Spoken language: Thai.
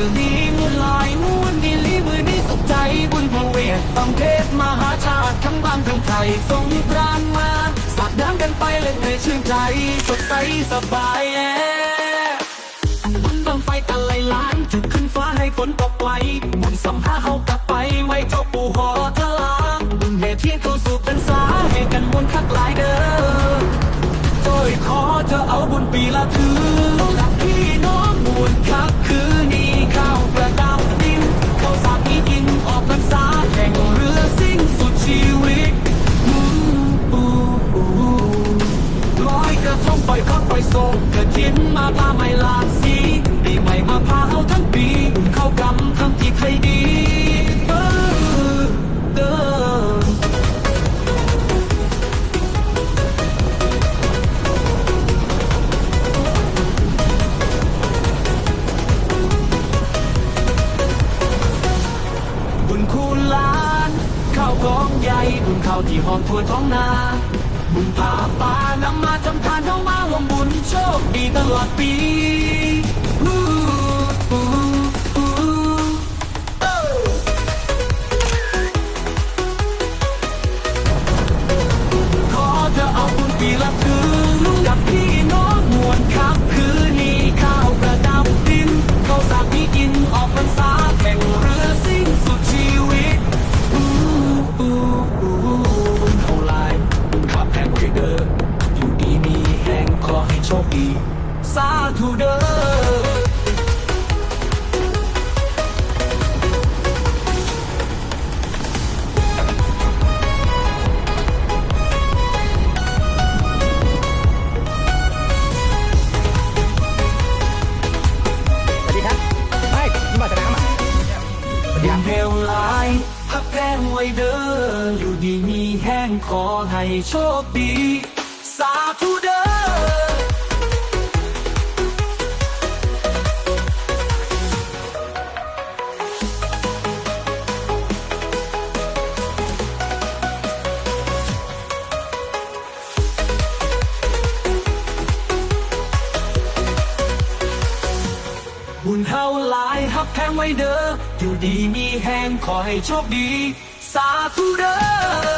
ปืนดีมูลายมูนดีลีมือนี้สุขใจบุญพเวทตองเทพมหาชาติทั้งบ้านทั้งไทยทรงปราณมาสักดังกันไปเลยในชื่นใจสดใสสบายแอบุญบังไฟตะไลล้านจุดขึ้นฟ้าให้ฝนตกไกลบุญสัมภาเฮากลับไปไว้เจ้าปู่หอทลาบุญเหเทียนเข้าสู่เป็น ส่งกระถินมาพาไม่ลาสีปีใหม่มาพาเอาทั้งปีเข้ากำทำที่ใครดีเออเด้อบุญคูณล้านข้าวกองใหญ่บุญข้าวที่หอมทั่วท้องนา โชคดีตลอดปี สาธุเด้อสวัสดีครับไม่มาสนามอะสวัสดีครัญบเทวลายพักแห้งไว้เด้ออยู่ดีมีแห้งขอให้โชคดี สาธุเด้อ บุญเฮาหลายฮับแพงไว้เด้ออยู่ดีมีแห้งขอให้โชคดี สาธุเด้อ